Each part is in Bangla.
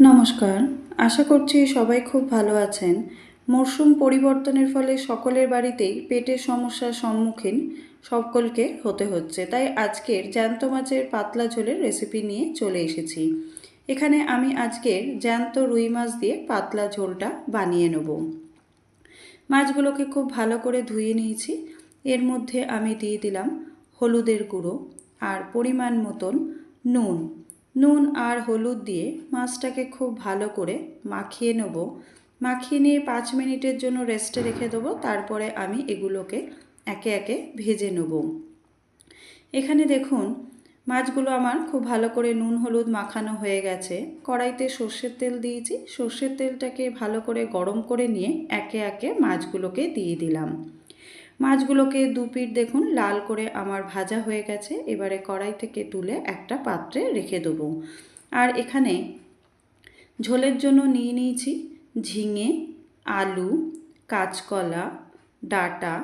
নমস্কার। আশা করছি সবাই খুব ভালো আছেন। মরশুম পরিবর্তনের ফলে সকলের বাড়িতেই পেটের সমস্যার সম্মুখীন সকলকে হতে হচ্ছে। তাই আজকের জ্যান্ত মাছের পাতলা ঝোলের রেসিপি নিয়ে চলে এসেছি। এখানে আমি আজকের জ্যান্ত রুই মাছ দিয়ে পাতলা ঝোলটা বানিয়ে নেব। মাছগুলোকে খুব ভালো করে ধুয়ে নিয়েছি। এর মধ্যে আমি দিয়ে দিলাম হলুদের গুঁড়ো আর পরিমাণ মতন নুন। নুন আর হলুদ দিয়ে মাছটাকে খুব ভালো করে মাখিয়ে নেব। মাখিয়ে নিয়ে পাঁচ মিনিটের জন্য রেস্টে রেখে দেবো। তারপরে আমি এগুলোকে একে একে ভেজে নেব। এখানে দেখুন, মাছগুলো আমার খুব ভালো করে নুন হলুদ মাখানো হয়ে গেছে। কড়াইতে সর্ষের তেল দিয়েছি। সর্ষের তেলটাকে ভালো করে গরম করে নিয়ে একে একে মাছগুলোকে দিয়ে দিলাম। মাছগুলোকে দু পিঠ দেখুন, লাল করে আমার ভাজা হয়ে গেছে। এবারে কড়াই থেকে তুলে একটা পাত্রে রেখে দেবো। আর এখানে ঝোলের জন্য নিয়ে নিয়েছি ঝিঙে, আলু, কাঁচকলা, ডাটা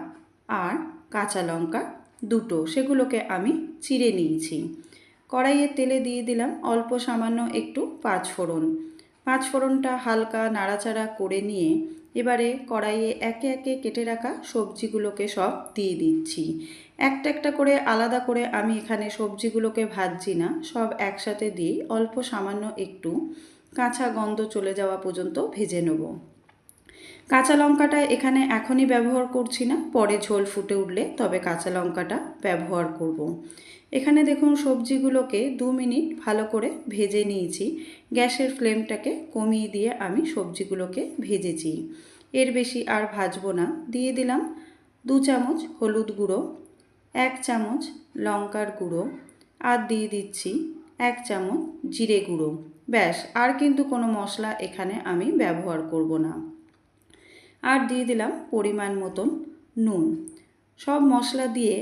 আর কাঁচা লঙ্কা দুটো। সেগুলোকে আমি চিড়ে নিয়েছি। কড়াইয়ে তেলে দিয়ে দিলাম অল্প সামান্য একটু পাঁচ ফোড়ন পাঁচ ফোড়নটা হালকা নাড়াচাড়া করে নিয়ে এবারে কড়াইয়ে একে একে কেটে রাখা সবজিগুলোকে সব দিয়ে দিচ্ছি। একটা একটা করে আলাদা করে আমি এখানে সবজিগুলোকে ভাজছি না, সব একসাথে দিয়ে অল্প সামান্য একটু কাঁচা গন্ধ চলে যাওয়া পর্যন্ত ভেজে নেব। কাঁচা লঙ্কাটা এখানে এখনই ব্যবহার করছি না, পরে ঝোল ফুটে উঠলে তবে কাঁচা লঙ্কাটা ব্যবহার করব। এখানে দেখুন সবজিগুলোকে দু মিনিট ভালো করে ভেজে নিয়েছি, গ্যাসের ফ্লেমটাকে কমিয়ে দিয়ে আমি সবজিগুলোকে ভেজেছি। এর বেশি আর ভাজবো না, দিয়ে দিলাম দু চামচ হলুদ গুঁড়ো, এক চামচ লঙ্কার গুঁড়ো আর দিয়ে দিচ্ছি এক চামচ জিরে গুঁড়ো। ব্যাস, আর কিন্তু কোনো মশলা এখানে আমি ব্যবহার করব না। আর দিয়ে দিলাম পরিমাণ মতন নুন। সব মশলা দিয়ে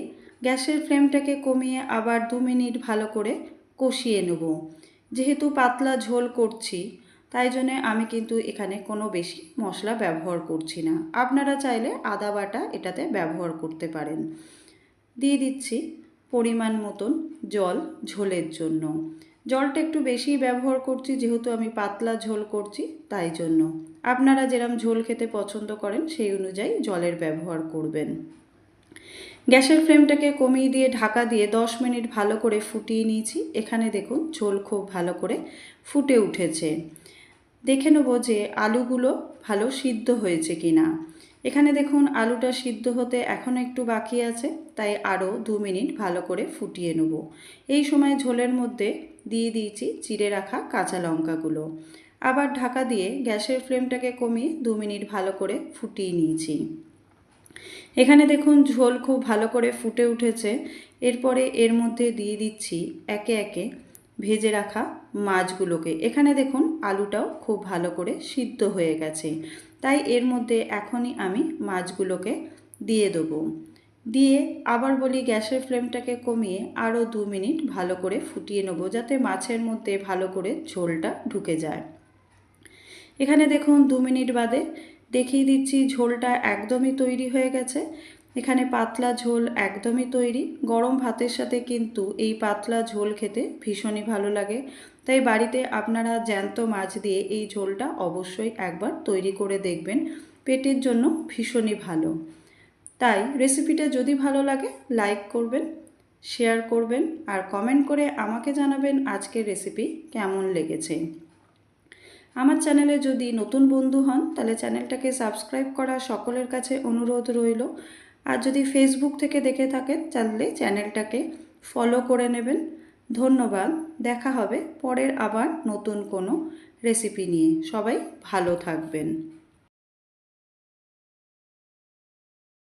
গ্যাসের ফ্লেমটাকে কমিয়ে আবার দু মিনিট ভালো করে কষিয়ে নেব। যেহেতু পাতলা ঝোল করছি, তাই জন্যে আমি কিন্তু এখানে কোনো বেশি মশলা ব্যবহার করছি না। আপনারা চাইলে আদা বাটা এটাতে ব্যবহার করতে পারেন। দিয়ে দিচ্ছি পরিমাণ মতন জল ঝোলের জন্য। জলটা একটু বেশি ব্যবহার করছি, যেহেতু আমি পাতলা ঝোল করছি তাই জন্য। আপনারা যেরম ঝোল খেতে পছন্দ করেন, সেই অনুযায়ী জলের ব্যবহার করবেন। গ্যাসের ফ্লেমটাকে কমিয়ে দিয়ে ঢাকা দিয়ে দশ মিনিট ভালো করে ফুটিয়ে নিয়েছি। এখানে দেখুন ঝোল খুব ভালো করে ফুটে উঠেছে। দেখে নেব যে আলুগুলো ভালো সিদ্ধ হয়েছে কি না এখানে দেখুন আলুটা সিদ্ধ হতে এখনও একটু বাকি আছে, তাই আরও দু মিনিট ভালো করে ফুটিয়ে নেব। এই সময় ঝোলের মধ্যে দিয়ে দিয়েছি চিড়ে রাখা কাঁচা লঙ্কাগুলো। আবার ঢাকা দিয়ে গ্যাসের ফ্লেমটাকে কমিয়ে দু মিনিট ভালো করে ফুটিয়ে নিয়েছি। এখানে দেখুন ঝোল খুব ভালো করে ফুটে উঠেছে। এরপরে এর মধ্যে দিয়ে দিচ্ছি একে একে ভেজে রাখা মাছগুলোকে। এখানে দেখুন, আলুটাও খুব ভালো করে সিদ্ধ হয়ে গেছে। তাই এর মধ্যে এখনই আমি মাছগুলোকে দিয়ে দেবো। দিয়ে আবার বলি গ্যাসের ফ্লেমটাকে কমিয়ে আরও দু মিনিট ভালো করে ফুটিয়ে নেব, যাতে মাছের মধ্যে ভালো করে ঝোলটা ঢুকে যায়। এখানে দেখুন, দু মিনিট বাদে দেখিয়ে দিচ্ছি ঝোলটা একদমই তৈরি হয়ে গেছে। এখানে পাতলা ঝোল একদমই তৈরি। গরম ভাতের সাথে কিন্তু এই পাতলা ঝোল খেতে ভীষণই ভালো লাগে। তাই বাড়িতে আপনারা জ্যান্ত মাছ দিয়ে এই ঝোলটা অবশ্যই একবার তৈরি করে দেখবেন। পেটের জন্য ভীষণই ভালো। তাই রেসিপিটা যদি ভালো লাগে, লাইক করবেন, শেয়ার করবেন আর কমেন্ট করে আমাকে জানাবেন আজকের রেসিপি কেমন লেগেছে। আমার চ্যানেলে যদি নতুন বন্ধু হন, তাহলে চ্যানেলটাকে সাবস্ক্রাইব করা সকলের কাছে অনুরোধ রইল। আর যদি ফেসবুক থেকে দেখে থাকেন, তাহলে চ্যানেলটাকে ফলো করে নেবেন। ধন্যবাদ, দেখা হবে পরের আবার নতুন কোনো রেসিপি নিয়ে। সবাই ভালো থাকবেন।